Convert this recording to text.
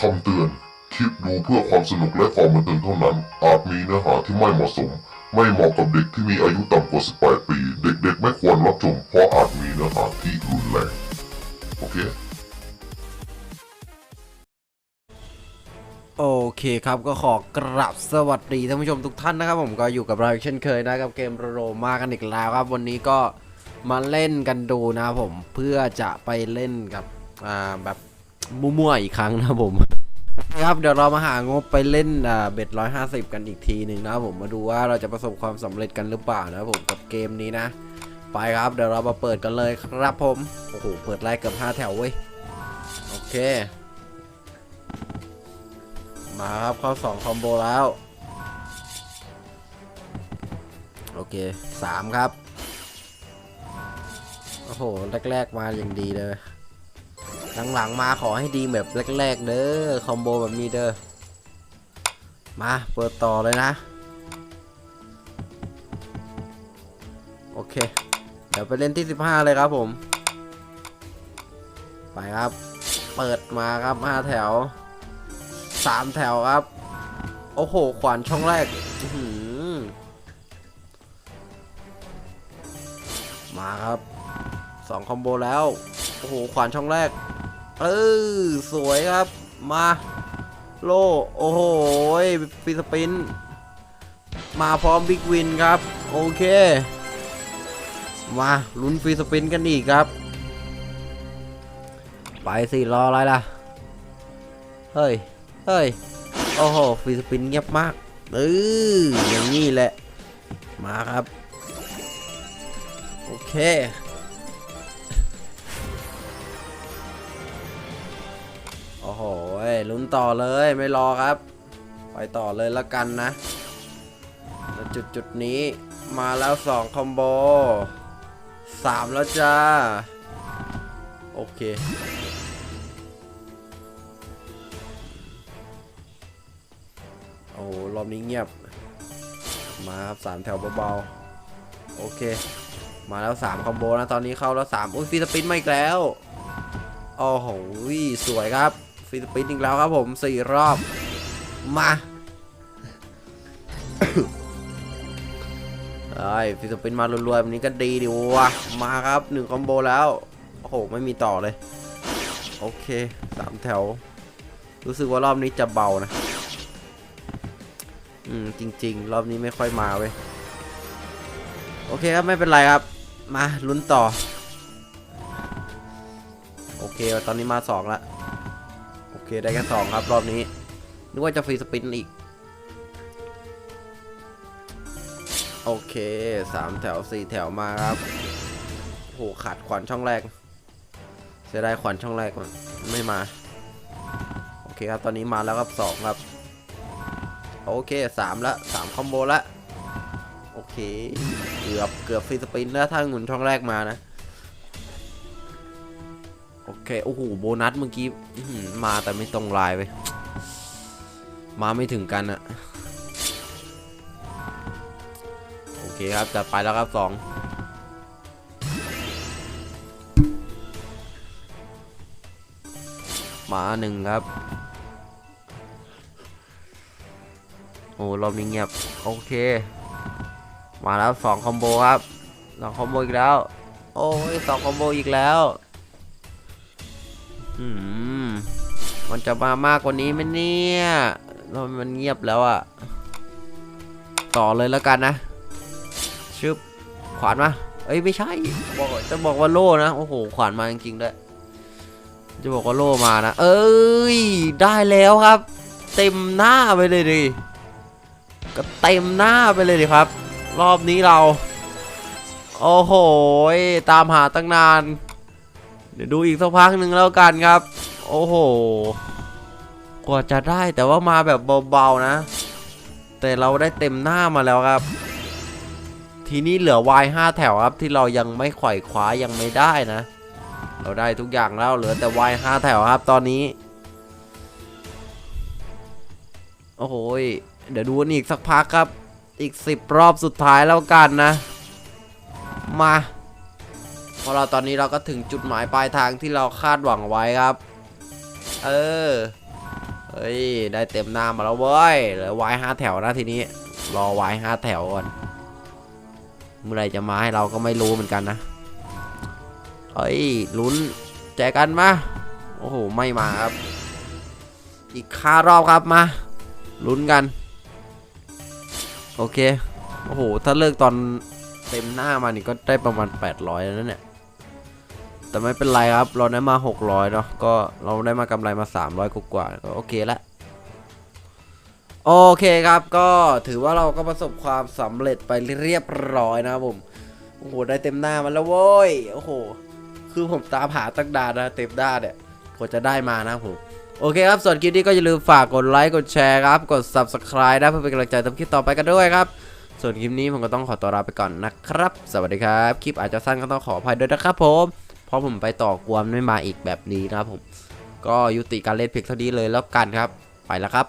คำเตือน คลิปดูเพื่อความสนุกและความบันเทิงเท่านั้น อาจมีเนื้อหาที่ไม่เหมาะสม ไม่เหมาะกับเด็กที่มีอายุต่ำกว่า 18 ปี เด็กๆ ไม่ควรรับชม เพราะอาจมีเนื้อหาที่รุนแรง โอเค โอเคครับก็ขอกราบสวัสดีท่านผู้ชมทุกท่านนะครับ ผมก็อยู่กับเราเช่นเคยนะกับเกมโรมากันอีกแล้วครับ วันนี้ก็มาเล่นกันดูนะผมเพื่อจะไปเล่นกับอ่าแบบมั่วๆอีกครั้งนะผม ครับเดี๋ยวเรามาหางบไปเล่นเบ็ดร้อยห้าสิบกันอีกทีหนึ่งนะผมมาดูว่าเราจะประสบความสำเร็จกันหรือเปล่านะผมกับเกมนี้นะ ไปครับเดี๋ยวเรามาเปิดกันเลยครับผมโอ้โหเปิดไล่เกือบห้าแถวเว้ยโอเค มาครับเข้าสองคอมโบแล้วโอเคสามครับโอ้โหแรกๆมาอย่างดีเลย หลังๆมาขอให้ดีแบบแรกๆเด้อคอมโบแบบนี้เด้อมาเปิดต่อเลยนะ โอเค เดี๋ยวไปเล่นที่ 15 เลยครับผม ไปครับ เปิดมาครับ 5 แถวสามแถวครับ โอ้โห ขวานช่องแรกมาครับสองคอมโบแล้ว โอ้โห ขวานช่องแรก เออสวยครับ มาโลโอ้โหฟิสปิน มาพร้อมบิ๊กวินครับ โอเค มาลุ้นฟรีสปินกันอีกครับ ไปสิรออะไรล่ะ เฮ้ย เฮ้ย โอ้โหฟรีสปินเงียบมากเอออย่างนี้แหละ มาครับ โอเค โอ้โหลุ้นต่อเลยไม่รอครับ ไปต่อเลยละกันนะจุดจุดๆนี้มาแล้วสองคอมโบสามแล้วจ้า โอเค โอ้โหรอบนี้เงียบ มาครับสามแถวเบาๆ โอเค มาแล้วสามคอมโบนะ ตอนนี้เข้าแล้วสามอุ้ยฟีสปินไมาอีกแล้วโอ้โหสวยครับ ฟีสปินอีกแล้วครับผมสี่รอบ มาไอ้ยฟีสปินมารวยๆแบบนี้ก็ดีดีวะมาครับหนึ่งคอมโบแล้ว โอ้โห ไม่มีต่อเลย โอเคสามแถว รู้สึกว่ารอบนี้จะเบานะ อืม จริง ๆ รอบนี้ไม่ค่อยมาเว้ย โอเคครับ ไม่เป็นไรครับ มาลุ้นต่อ โอเค ตอนนี้มาสองละ เคได้แค่สองครับ รอบนี้ นึกว่าจะฟรีสปินอีก โอเคสามแถวสี่แถวมาครับโหขาดขวัญช่องแรกเสียดายขวัญช่องแรกมันไม่มา โอเคครับ ตอนนี้มาแล้วครับสองครับ โอเคสามละสามคอมโบละ โอเค เกือบเกือบฟรีสปินแล้วถ้าหมุนช่องแรกมานะ เค โอ้โห โบนัสเมื่อกี้มาแต่ไม่ตรงลายไป มาไม่ถึงกันอะโอเคครับ จัดไปแล้วครับสองมาหนึ่งครับ โอ้รอบนี้เงียบ โอเค มาแล้วสองคอมโบครับสองคอมโบอีกแล้ว โอ้ยสองคอมโบอีกแล้ว อืมมันจะมามากกว่านี้ไหมเนี่ยเรามันเงียบแล้วอะต่อเลยแล้วกันนะชึบขวานมาเอ้ยไม่ใช่บอกจะบอกว่าโล่นะโอ้โหขวานมาจริงๆด้วยจะบอกว่าโล่มานะ เอ้ยได้แล้วครับ เต็มหน้าไปเลยดิก็เต็มหน้าไปเลยดิครับ รอบนี้เรา โอ้โหตามหาตั้งนาน เดี๋ยวดูอีกสักพักหนึ่งแล้วกันครับ โอ้โห กว่าจะได้แต่ว่ามาแบบเบาๆนะ แต่เราได้เต็มหน้ามาแล้วครับ ทีนี้เหลือวายห้าแถวครับที่เรายังไม่ไขว่คว้ายังไม่ได้นะ เราได้ทุกอย่างแล้วเหลือแต่วายห้าแถวครับตอนนี้ โอ้โหเดี๋ยวดูอีกสักพักครับ อีกสิบรอบสุดท้ายแล้วกันนะ มา ราะเราตอนนี้เราก็ถึงจุดหมายปลายทางที่เราคาดหวังไว้ครับ เออเฮ้ยได้เต็มหน้ามาแล้วเว้ยเหลือวายห้าแถวนะทีนี้ รอวายห้าแถวก่อนเมื่อไรจะมาให้เราก็ไม่รู้เหมือนกันนะเฮ้ยลุ้นแจกันมาโอ้โหไม่มาครับ อีกค่ารอบครับมาลุ้นกัน โอเคโอ้โหถ้าเลิกตอนเต็มหน้ามานี่ก็ได้ประมาณ 800แล้วเนี่ย แต่ไม่เป็นไรครับ เราได้มา 600เนาะก็เราได้มากำไรมา 300กว่าๆก็โอเคละโอเคครับก็ถือว่าเราก็ประสบความสำเร็จไปเรียบร้อยนะครับผมโอ้โหได้เต็มหน้ามันแล้วโว้ยโอ้โห คือผมตามหาตั้งดานนะเต็มหน้าเนี่ยกว่าจะได้มานะผมโอเคครับ ส่วนคลิปนี้ก็อย่าลืมฝากกดไลค์กดแชร์ครับ กด subscribe นะเพื่อเป็นกำลังใจทำคลิปต่อไปกันด้วยครับ ส่วนคลิปนี้ผมก็ต้องขอตัวลาไปก่อนนะครับ สวัสดีครับ คลิปอาจจะสั้นก็ต้องขออภัยด้วยนะครับผม เพราะผมไปต่อกวนไม่มาอีกแบบนี้นะครับผม ก็ยุติการเล่นเพียงเท่านี้เลยแล้วกันครับ ไปแล้วครับ